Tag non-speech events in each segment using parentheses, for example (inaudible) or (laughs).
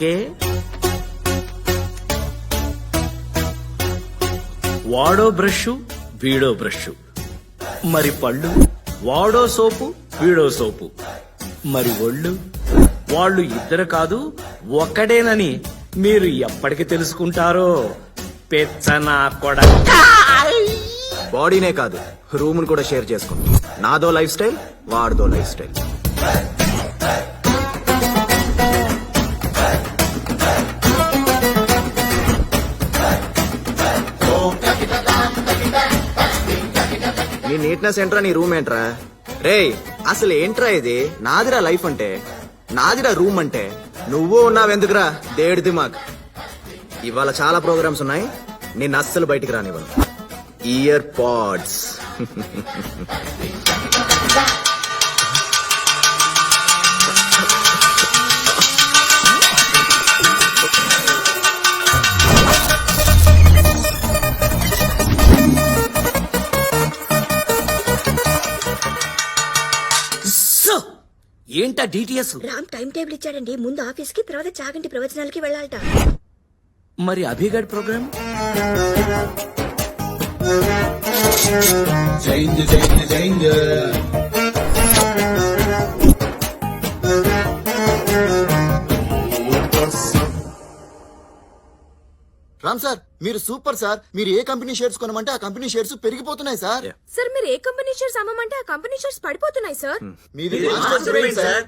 కే వాడో brush వీడో brush మరి పళ్ళు? వాడో సోపు వీడో సోపు. మరి ఒళ్ళు? వాళ్ళు ఇద్దరు కాదు ఒక్కడేనని మీరు ఎప్పటికి తెలుసుకుంటారో. పెచ్చనా కొడ బాడీనే కాదు రూమ్ కూడా షేర్ చేసుకుంటాం నాదో లైఫ్ స్టైల్ వాడిదో లైఫ్ స్టైల్. నీ నీట్నెస్ ఏంట్రా నీ రూమ్ ఏంట్రా? రేయ్ అసలు ఏంట్రా ఇది? నాదిరా లైఫ్ అంటే. నాదిరా రూమ్ అంటే. నువ్వు ఉన్నావెందుకురా దేడి దిమాగ్. ఇవాళ చాలా ప్రోగ్రామ్స్ ఉన్నాయి. నేను అస్సలు బయటికి రానివ్వను. ఇయర్ పాడ్స్ (laughs) ఏంటా డిటిఎస్? రామ్ టైం టేబుల్ ఇచ్చాడండి. ముందు ఆఫీస్కి తర్వాత చాగంటి ప్రవచనాలకి వెళ్ళాలట. మరి అభిగడ్ ప్రోగ్రామ్ రామ్ సార్ మీరు సూపర్ సార్. మీరు ఏ కంపెనీ షేర్స్ కొనమంటే ఆ కంపెనీ షేర్స్ పెరిగిపోతున్నాయి సార్. సార్ మీరు ఏ కంపెనీ షేర్స్ అమ్మమంటే ఆ కంపెనీ షేర్స్ పడిపోతున్నాయి సార్. మీది మాస్టర్ బ్రెయిన్ సార్.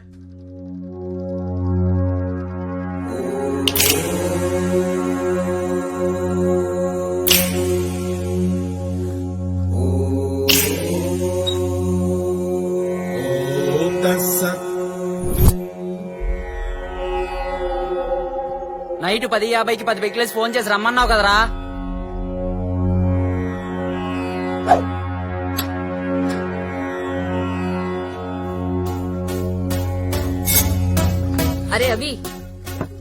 నైట్ పది యాభైకి పది వెహికల్స్ ఫోన్ చేసి రమ్మన్నావు కదరా అరే అవి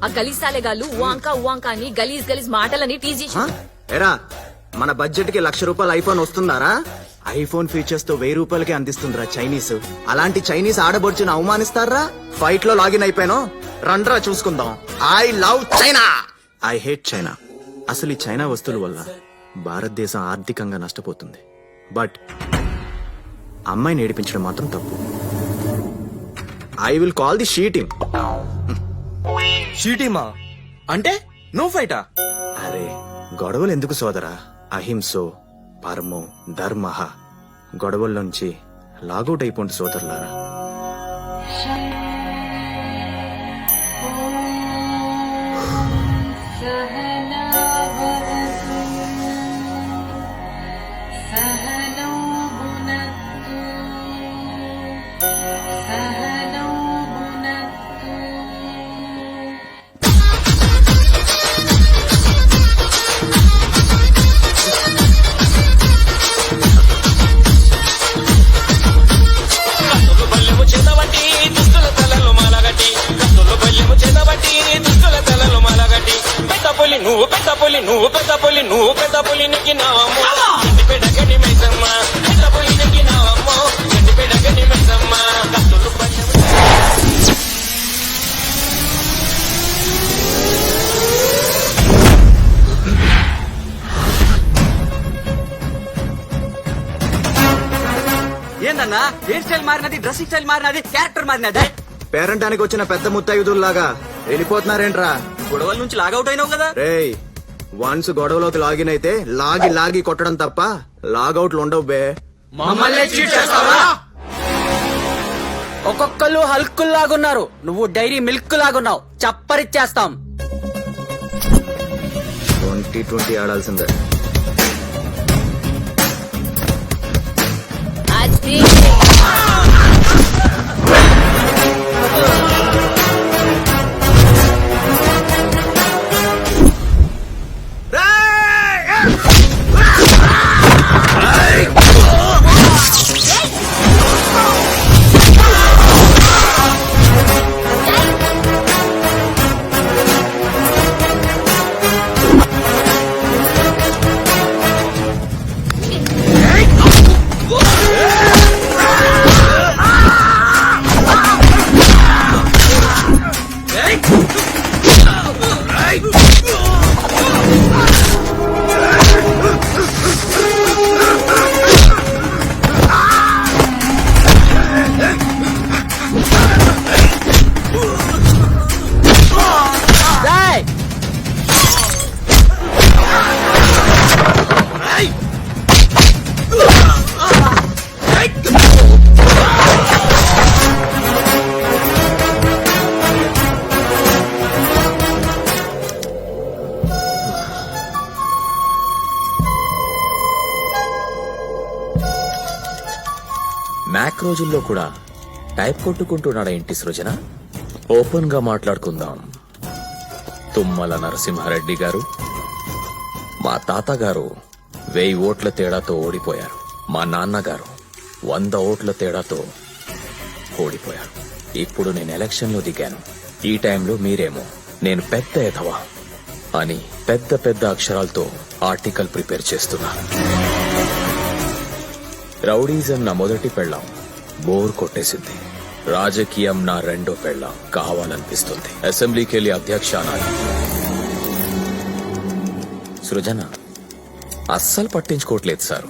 ఆ గలీజ్ సాలెగాళ్ళు ఉవాంకా ఉవాంకా అని గలీజ్ గలీజ్ మాటలని టీజ్? ఎరా మన బడ్జెట్కి లక్ష రూపాయల ఐఫోన్ వస్తుందారా ఐఫోన్ ఫీచర్స్తో వెయ్యి రూపాయలకి అందిస్తుందిరా చైనీస్. అలాంటి చైనీస్ ఆడబడుచుని అవమానిస్తారా? ఫైట్లో లాగిన్ అయిపోయాను? రండ్రా చూసుకుందాం. I love China! I hate China. అసలు ఈ చైనా వస్తువుల వల్ల భారతదేశం ఆర్థికంగా నష్టపోతుంది. బట్ అమ్మాయిని ఏడిపించడం మాత్రం తప్పు. I will call the she team. షీటీమా అంటే? నువ్వు ఫైటా? అరే గొడవలు ఎందుకు సోదరా? అహింసో పరమో ధర్మ. గొడవల్లోంచి లాగౌట్ అయిపోండి సోదరులారా. నువ్వు పెద్ద పులి నువ్వు పెద్ద పులి నువ్వు పెద్ద పులి నెక్కినావమ్మో గడ్డి పెడగని మైసమ్మ పెద్ద పులి నెక్కినావమ్మో గడ్డి పెడగని మైసమ్మ కత్తులు బల్లెము ఏందన్నా? హెయిర్ స్టైల్ మారినది? డ్రెస్సింగ్ స్టైల్ మారినది? క్యారెక్టర్ మారినది? పేరంటానికి వచ్చిన పెద్ద ముత్తైదుల్లాగా వెళ్ళిపోతున్నారేంట్రా? గొడవల నుంచి లాగౌట్ అయినావు కదా? రేయ్ వన్స్ గొడవలోకి లాగిన్ అయితే లాగి లాగి కొట్టడం తప్ప లాగౌట్లు ఉండవు బే. ఒక్కొక్కరు హల్కుల్ లాగున్నారు నువ్వు డైరీ మిల్క్ లాగున్నావు చప్పరిచ్చేస్తాం. ట్వంటీ ట్వంటీ ఆడాల్సిందే. రోజుల్లో కూడా టైప్ కొట్టుకుంటున్నాడా ఇంటి సృజన? ఓపెన్గా మాట్లాడుకుందాం. తుమ్మల నరసింహారెడ్డి గారు మా తాతగారు వెయ్యి ఓట్ల తేడాతో ఓడిపోయారు. మా నాన్నగారు వంద ఓట్ల తేడాతో ఓడిపోయారు. ఇప్పుడు నేను ఎలక్షన్లో దిగాను. ఈ టైంలో మీరేమో నేను పెద్ద ఎదవా అని పెద్ద పెద్ద అక్షరాలతో ఆర్టికల్ ప్రిపేర్ చేస్తున్నాను రౌడీజం నా మొదటి పెళ్ళాం. బోర్ కొట్టేసింది. రాజకీయం నా రెండో పెళ్ళ కావాలనిపిస్తుంది. అసెంబ్లీకి వెళ్ళి అధ్యక్ష అనాలి. సృజన అస్సలు పట్టించుకోవట్లేదు సార్.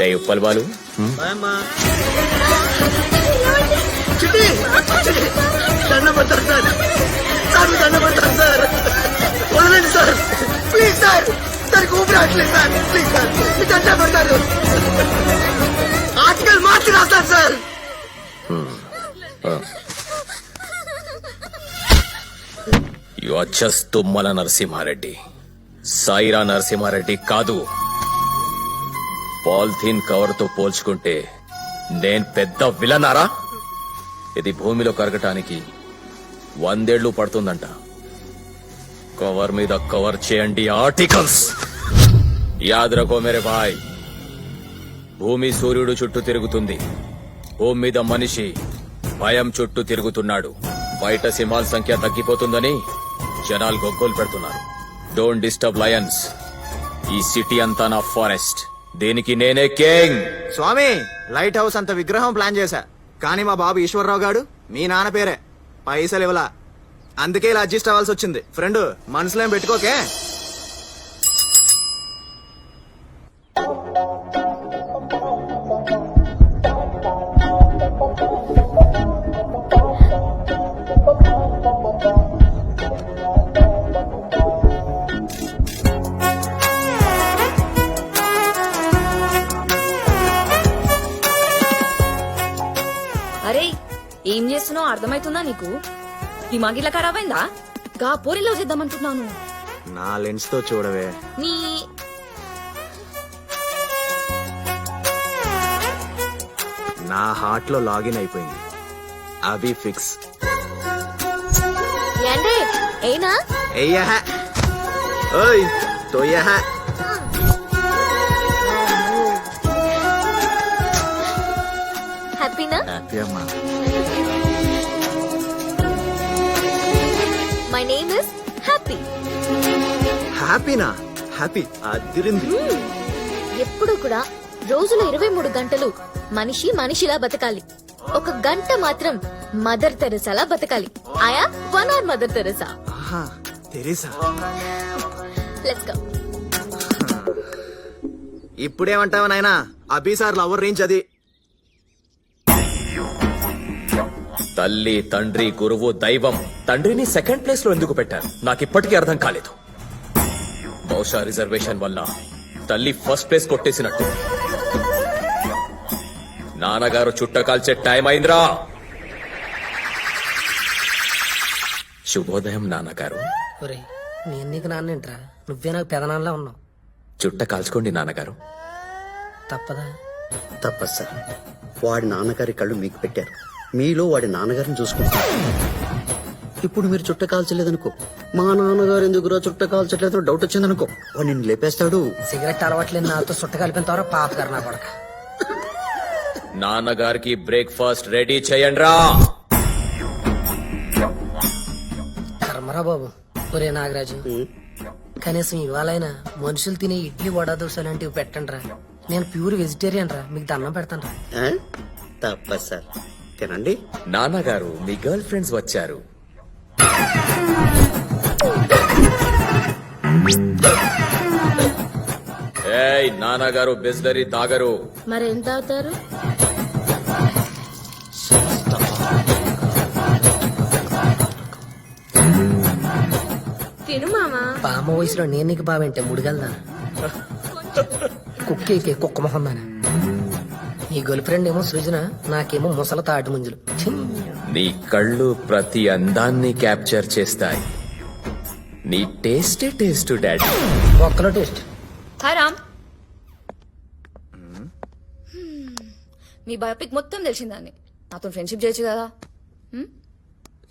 రే ఉప్పల్ బాలు. హ్మ్? సార్. సార్ మీకు దండం పెడతాను సార్. Please sir. మీకు దండం పెడతాను ఆర్టికల్ మార్చి రాస్తాను sir. You are just Tummala Narasimha Reddy Sye Raa Narasimha Reddy కాదు. పాలిథీన్ కవర్తో పోల్చుకుంటే నేను పెద్ద విలనారా? ఇది భూమిలో కరగటానికి వందేళ్ళు పడుతుందంట. కవర్ మీద కవర్ చేయండి ఆర్టికల్స్ యాద్ రకో మేరే భాయ్ భూమి సూర్యుడు చుట్టూ తిరుగుతుంది. భూమి మీద మనిషి భయం చుట్టూ తిరుగుతున్నాడు. బయట సింహాల సంఖ్య తగ్గిపోతుందని జనాలు గొగ్గోలు పెడుతున్నారు. డోంట్ డిస్టర్బ్ లయన్స్ ఈ సిటీ అంతా నా ఫారెస్ట్. దీనికి నేనే కింగ్ స్వామి లైట్ హౌస్ అంత విగ్రహం ప్లాన్ చేశా. కానీ మా బాబు ఈశ్వరరావు గాడు మీ నాన్న పేరే. పైసలు ఇవ్వలా అందుకే ఇలా అడ్జస్ట్ అవ్వాల్సి వచ్చింది. ఫ్రెండ్ మనసులో పెట్టుకోకే. ఏం చేస్తున్నావు? అర్థమైతుందా నీకు? దిమాగిలా ఖరాబ్ అయిందా గా పోరిలో చేద్దామంటున్నాను. నా లెన్స్తో చూడవే. నీ నా హార్ట్లో లాగిన్ అయిపోయింది. అవి ఫిక్స్. ఏంటే? ఏనా? ఓయ్ హ్యాపీనా? హ్యాపీ అమ్మా. మై నేమ్ ఇస్ హ్యాపీ హ్యాపీనా హ్యాపీ అదిరింది ఎప్పుడు కూడా రోజులో ఇరవై మూడు గంటలు మనిషి మనిషిలా బతకాలి. ఒక గంట మాత్రం మదర్ తెరసాలా బతకాలి. ఆయా one our mother Teresa. Teresa. Let's go ఇప్పుడేమంటావు నాయనా? అభి సార్ లవర్ రేంజ్ అది. తల్లి తండ్రి గురువు దైవం. తండ్రిని సెకండ్ ప్లేస్లో ఎందుకు పెట్టారు? నాకు ఇప్పటికీ అర్థం కాలేదు. బహుశా రిజర్వేషన్ వల్ల తల్లి ఫస్ట్ ప్లేస్ కొట్టేసినట్టు. నాన్నగారు చుట్ట కాల్చే టైం అయిందిరా. శుభోదయం నాన్నగారు. ఒరేయ్ నేను నీకు నాన్నేంట్రా? నువ్వే నాకు పెదనాన్నలా ఉన్నావు. చుట్ట కాల్చుకోండి నాన్నగారు. తప్పదా? తప్పదు సార్. వాడి నాన్నగారి కళ్ళు మీకు పెట్టారు. మీలో వాడి నాన్నగారిని చూసుకుంటారు ఇప్పుడు మీరు చుట్ట కాల్చలేదనుకో. మా నాన్నగారు ఎందుకురా చుట్ట కాల్చట్లేదు డౌట్ వచ్చిందనుకో. వాడు నిన్ను లేపేస్తాడు. సిగరెట్ అలవాట్లేదు నాతో సుట్ట కలిపిన తర్వాత పాప గారు నా కొడక. నాన్నగారికి బ్రేక్ఫాస్ట్ రెడీ చేయండి రా కర్మరా బాబు. ఒరే నాగరాజు. కనీసం ఇవాళైనా మనుషులు తినే ఇడ్లీ వడ దోశ లాంటివి పెట్టండి రా నేను ప్యూర్ వెజిటేరియన్ రా. మీకు దండం పెడతాను రా ఆ? తప్పదు సార్. తినండి నాన్నగారు మీ గర్ల్ ఫ్రెండ్స్ వచ్చారు. ఏయ్ నాన్నగారు బిస్లరీ తాగరు. మరి ఎంత అవుతారు? తిను మామా. బామ్మ వయసులో నేను నీకు బావేంటే ముడిగలదా కుక్కేకే కుక్క మొహం దానా నీ గర్ల్ ఫ్రెండ్ ఏమో సృజన నాకేమో ముసల తాటి ముంజులు! నీ కళ్ళు ప్రతి అందాన్ని క్యాప్చర్ చేస్తాయి. నీ టేస్టే టేస్ట్ డాడీ. ఒక్కలో టేస్ట్. హాయ్ రామ్. మీ బయోపిక్ మొత్తం తెలిసిందాన్ని. నాతో ఫ్రెండ్షిప్ చేయొచ్చు కదా.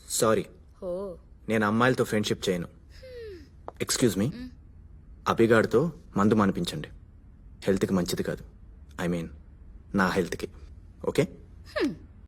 సారీ. ఓ. నేను అమ్మాయిలతో ఫ్రెండ్షిప్ చేయను. Excuse me. అభిగాడితో మందు మానిపించండి. హెల్త్కి మంచిది కాదు. ఐ మీన్ నా హెల్త్కి ఓకే?